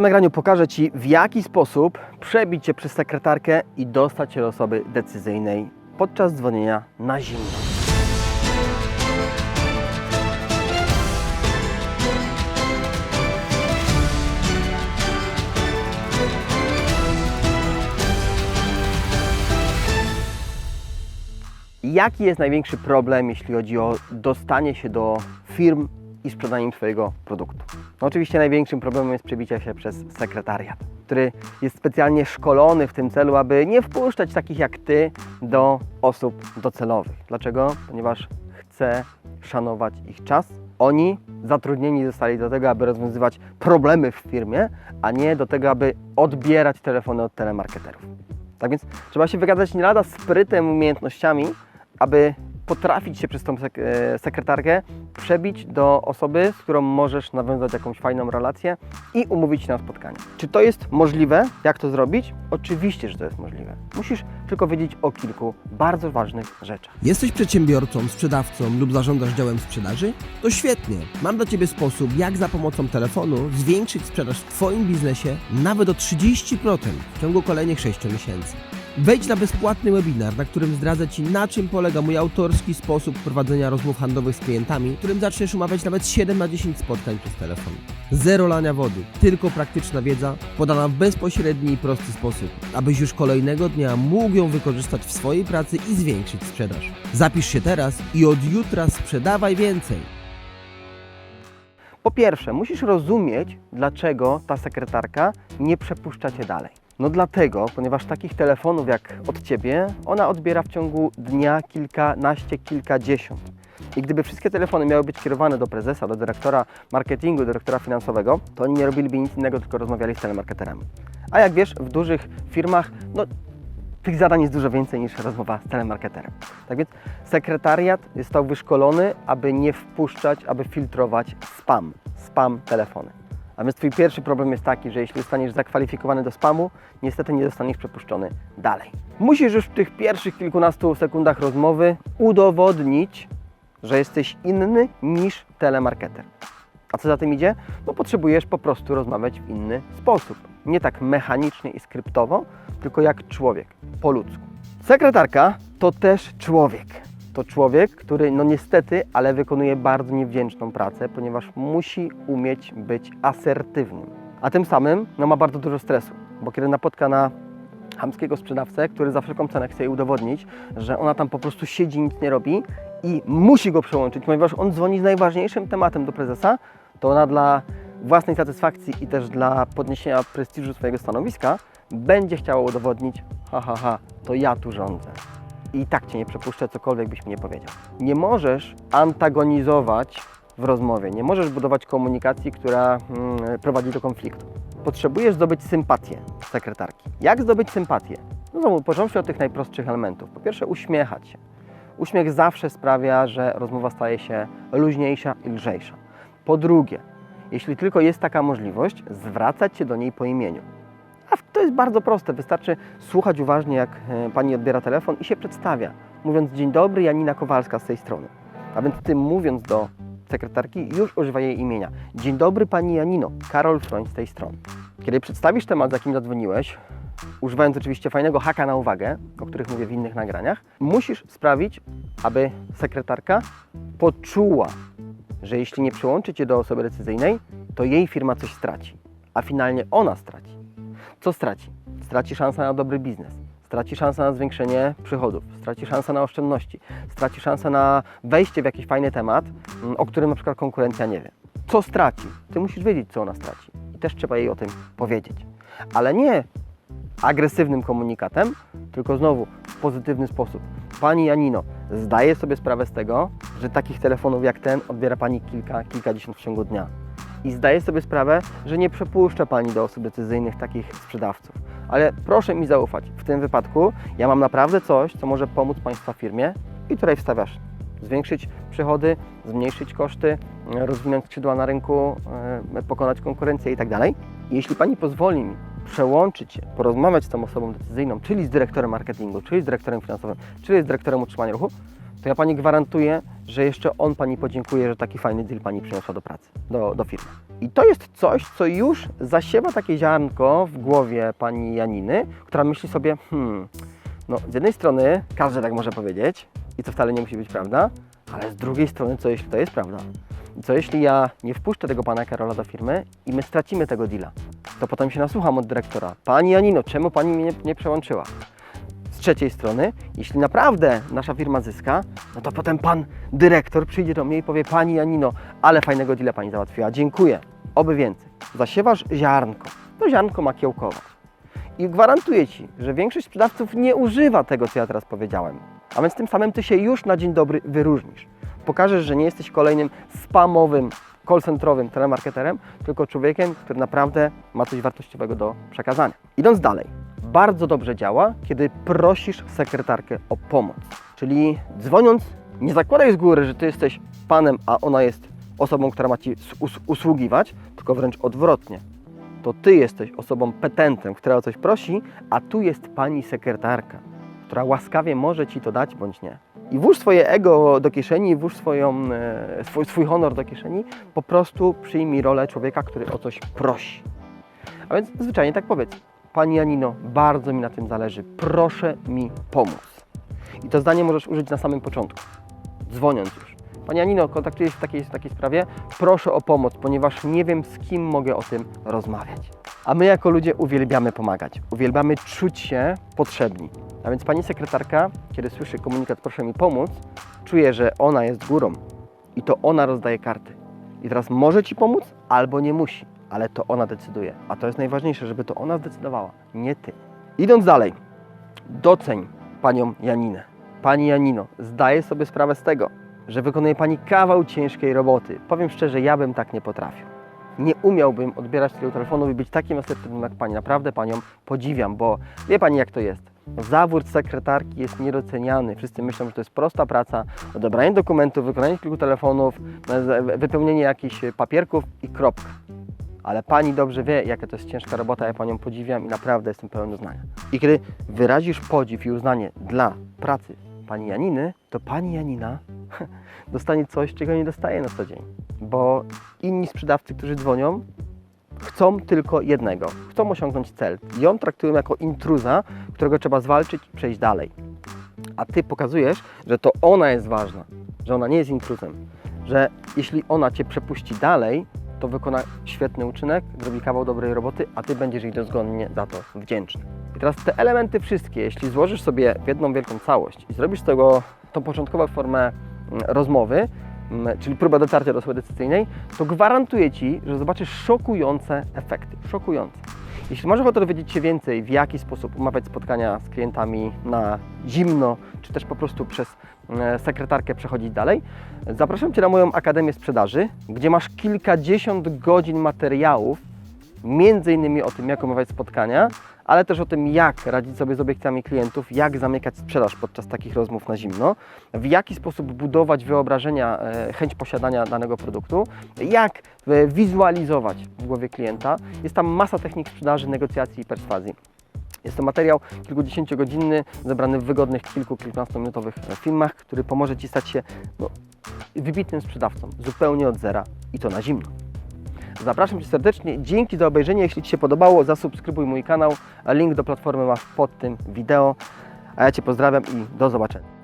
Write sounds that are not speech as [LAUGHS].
W nagraniu pokażę Ci, w jaki sposób przebić się przez sekretarkę i dostać się do osoby decyzyjnej podczas dzwonienia na zimno. Jaki jest największy problem, jeśli chodzi o dostanie się do firm i sprzedanie im swojego produktu? No oczywiście największym problemem jest przebicie się przez sekretariat, który jest specjalnie szkolony w tym celu, aby nie wpuszczać takich jak Ty do osób docelowych. Dlaczego? Ponieważ chce szanować ich czas. Oni zatrudnieni zostali do tego, aby rozwiązywać problemy w firmie, a nie do tego, aby odbierać telefony od telemarketerów. Tak więc trzeba się wygadać nie lada sprytem, umiejętnościami, aby potrafić się przez tą e, sekretarkę przebić do osoby, z którą możesz nawiązać jakąś fajną relację i umówić się na spotkanie. Czy to jest możliwe? Jak to zrobić? Oczywiście, że to jest możliwe. Musisz tylko wiedzieć o kilku bardzo ważnych rzeczach. Jesteś przedsiębiorcą, sprzedawcą lub zarządzasz działem sprzedaży? To świetnie! Mam dla Ciebie sposób, jak za pomocą telefonu zwiększyć sprzedaż w Twoim biznesie nawet o 30% w ciągu kolejnych 6 miesięcy. Wejdź na bezpłatny webinar, na którym zdradzę Ci, na czym polega mój autorski sposób prowadzenia rozmów handlowych z klientami, którym zaczniesz umawiać nawet 7 na 10 spotkań przez telefon. Zero lania wody, tylko praktyczna wiedza, podana w bezpośredni i prosty sposób, abyś już kolejnego dnia mógł ją wykorzystać w swojej pracy i zwiększyć sprzedaż. Zapisz się teraz i od jutra sprzedawaj więcej. Po pierwsze, musisz rozumieć, dlaczego ta sekretarka nie przepuszcza Cię dalej. No dlatego, ponieważ takich telefonów jak od Ciebie, ona odbiera w ciągu dnia kilkanaście, kilkadziesiąt. I gdyby wszystkie telefony miały być kierowane do prezesa, do dyrektora marketingu, dyrektora finansowego, to oni nie robiliby nic innego, tylko rozmawiali z telemarketerami. A jak wiesz, w dużych firmach, no tych zadań jest dużo więcej niż rozmowa z telemarketerem. Tak więc sekretariat został wyszkolony, aby nie wpuszczać, aby filtrować spam, spam telefony. A więc Twój pierwszy problem jest taki, że jeśli zostaniesz zakwalifikowany do spamu, niestety nie zostaniesz przepuszczony dalej. Musisz już w tych pierwszych kilkunastu sekundach rozmowy udowodnić, że jesteś inny niż telemarketer. A co za tym idzie? No potrzebujesz po prostu rozmawiać w inny sposób. Nie tak mechanicznie i skryptowo, tylko jak człowiek, po ludzku. Sekretarka to też człowiek. To człowiek, który no niestety, ale wykonuje bardzo niewdzięczną pracę, ponieważ musi umieć być asertywnym. A tym samym no, ma bardzo dużo stresu, bo kiedy napotka na chamskiego sprzedawcę, który za wszelką cenę chce jej udowodnić, że ona tam po prostu siedzi, nic nie robi i musi go przełączyć, ponieważ on dzwoni z najważniejszym tematem do prezesa, to ona dla własnej satysfakcji i też dla podniesienia prestiżu swojego stanowiska będzie chciała udowodnić, ha, ha, ha, to ja tu rządzę. I tak Cię nie przepuszczę, cokolwiek byś mi nie powiedział. Nie możesz antagonizować w rozmowie, nie możesz budować komunikacji, która mm, prowadzi do konfliktu. Potrzebujesz zdobyć sympatię sekretarki. Jak zdobyć sympatię? No znowu, począwszy od tych najprostszych elementów. Po pierwsze, uśmiechać się. Uśmiech zawsze sprawia, że rozmowa staje się luźniejsza i lżejsza. Po drugie, jeśli tylko jest taka możliwość, zwracać się do niej po imieniu. A to jest bardzo proste, wystarczy słuchać uważnie, jak e, pani odbiera telefon i się przedstawia, mówiąc dzień dobry, Janina Kowalska z tej strony. A więc ty mówiąc do sekretarki już używa jej imienia. Dzień dobry pani Janino, Karol Froń z tej strony. Kiedy przedstawisz temat, za kim zadzwoniłeś, używając oczywiście fajnego haka na uwagę, o których mówię w innych nagraniach, musisz sprawić, aby sekretarka poczuła, że jeśli nie przyłączy Cię do osoby decyzyjnej, to jej firma coś straci, a finalnie ona straci. Co straci? Straci szansę na dobry biznes, straci szansę na zwiększenie przychodów, straci szansę na oszczędności, straci szansę na wejście w jakiś fajny temat, mm, o którym na przykład konkurencja nie wie. Co straci? Ty musisz wiedzieć, co ona straci. I też trzeba jej o tym powiedzieć. Ale nie agresywnym komunikatem, tylko znowu w pozytywny sposób. Pani Janino, zdaję sobie sprawę z tego, że takich telefonów jak ten odbiera Pani kilka, kilkadziesiąt w ciągu dnia. I zdaję sobie sprawę, że nie przepuszcza Pani do osób decyzyjnych takich sprzedawców. Ale proszę mi zaufać, w tym wypadku ja mam naprawdę coś, co może pomóc Państwa firmie i tutaj wstawiasz. Zwiększyć przychody, zmniejszyć koszty, rozwinąć skrzydła na rynku, e, pokonać konkurencję i tak dalej. Jeśli Pani pozwoli mi przełączyć się, porozmawiać z tą osobą decyzyjną, czyli z dyrektorem marketingu, czyli z dyrektorem finansowym, czyli z dyrektorem utrzymania ruchu, to ja Pani gwarantuję, że jeszcze on Pani podziękuje, że taki fajny deal Pani przyniosła do pracy, do, do firmy. I to jest coś, co już zasiewa takie ziarnko w głowie Pani Janiny, która myśli sobie, hmm, no z jednej strony każdy tak może powiedzieć i to wcale nie musi być prawda, ale z drugiej strony co jeśli to jest prawda? Co jeśli ja nie wpuszczę tego Pana Karola do firmy i my stracimy tego deala? To potem się nasłucham od dyrektora. Pani Janino, czemu Pani mnie nie, nie przełączyła? Trzeciej strony, jeśli naprawdę nasza firma zyska, no to potem pan dyrektor przyjdzie do mnie i powie Pani Janino, ale fajnego deala Pani załatwiła, dziękuję, oby więcej. Zasiewasz ziarnko, to ziarnko ma kiełkować. I gwarantuję Ci, że większość sprzedawców nie używa tego, co ja teraz powiedziałem. A więc tym samym Ty się już na dzień dobry wyróżnisz. Pokażesz, że nie jesteś kolejnym spamowym, call-centrowym telemarketerem, tylko człowiekiem, który naprawdę ma coś wartościowego do przekazania. Idąc dalej, bardzo dobrze działa, kiedy prosisz sekretarkę o pomoc. Czyli dzwoniąc, nie zakładaj z góry, że Ty jesteś panem, a ona jest osobą, która ma Ci us- usługiwać, tylko wręcz odwrotnie to Ty jesteś osobą petentem, która o coś prosi, a tu jest pani sekretarka, która łaskawie może Ci to dać bądź nie. I włóż swoje ego do kieszeni, włóż swoją, e, swój, swój honor do kieszeni, po prostu przyjmij rolę człowieka, który o coś prosi. A więc zwyczajnie tak powiedz. Pani Janino, bardzo mi na tym zależy, proszę mi pomóc. I to zdanie możesz użyć na samym początku, dzwoniąc już. Pani Janino, kontaktuję się w takiej, w takiej sprawie, proszę o pomoc, ponieważ nie wiem z kim mogę o tym rozmawiać. A my jako ludzie uwielbiamy pomagać, uwielbiamy czuć się potrzebni. A więc pani sekretarka, kiedy słyszy komunikat proszę mi pomóc, czuje, że ona jest górą i to ona rozdaje karty. I teraz może Ci pomóc albo nie musi, ale to ona decyduje. A to jest najważniejsze, żeby to ona zdecydowała, nie Ty. Idąc dalej, doceń panią Janinę. Pani Janino, zdaję sobie sprawę z tego, że wykonuje Pani kawał ciężkiej roboty. Powiem szczerze, ja bym tak nie potrafił. Nie umiałbym odbierać tego telefonu i być takim asertywnym jak Pani. Naprawdę Panią podziwiam, bo wie Pani jak to jest. Zawód sekretarki jest niedoceniany. Wszyscy myślą, że to jest prosta praca, odebranie dokumentów, wykonanie kilku telefonów, e, wypełnienie jakichś papierków i kropka. Ale Pani dobrze wie, jaka to jest ciężka robota, ja Panią podziwiam i naprawdę jestem pełen uznania. I kiedy wyrazisz podziw i uznanie dla pracy Pani Janiny, to Pani Janina [LAUGHS] dostanie coś, czego nie dostaje na co dzień. Bo inni sprzedawcy, którzy dzwonią, chcą tylko jednego. Chcą osiągnąć cel. Ją traktują jako intruza, którego trzeba zwalczyć i przejść dalej. A Ty pokazujesz, że to ona jest ważna, że ona nie jest intruzem. Że jeśli ona Cię przepuści dalej, to wykona świetny uczynek, zrobi kawał dobrej roboty, a Ty będziesz jej dozgonnie za to wdzięczny. I teraz te elementy wszystkie, jeśli złożysz sobie w jedną wielką całość i zrobisz z tego tą początkową formę mm, rozmowy, mm, czyli próbę dotarcia do swojej decyzyjnej, to gwarantuję Ci, że zobaczysz szokujące efekty. Szokujące. Jeśli masz ochotę dowiedzieć się więcej, w jaki sposób umawiać spotkania z klientami na zimno, czy też po prostu przez e, sekretarkę przechodzić dalej, zapraszam Cię na moją Akademię Sprzedaży, gdzie masz kilkadziesiąt godzin materiałów, między innymi o tym, jak umawiać spotkania, ale też o tym, jak radzić sobie z obiekcjami klientów, jak zamykać sprzedaż podczas takich rozmów na zimno, w jaki sposób budować wyobrażenia, e, chęć posiadania danego produktu, jak e, wizualizować w głowie klienta. Jest tam masa technik sprzedaży, negocjacji i perswazji. Jest to materiał kilkudziesięciogodzinny, zebrany w wygodnych kilku, kilkunastominutowych e, filmach, który pomoże Ci stać się no, wybitnym sprzedawcą, zupełnie od zera i to na zimno. Zapraszam Cię serdecznie. Dzięki za obejrzenie. Jeśli Ci się podobało, zasubskrybuj mój kanał. Link do platformy masz pod tym wideo. A ja Cię pozdrawiam i do zobaczenia.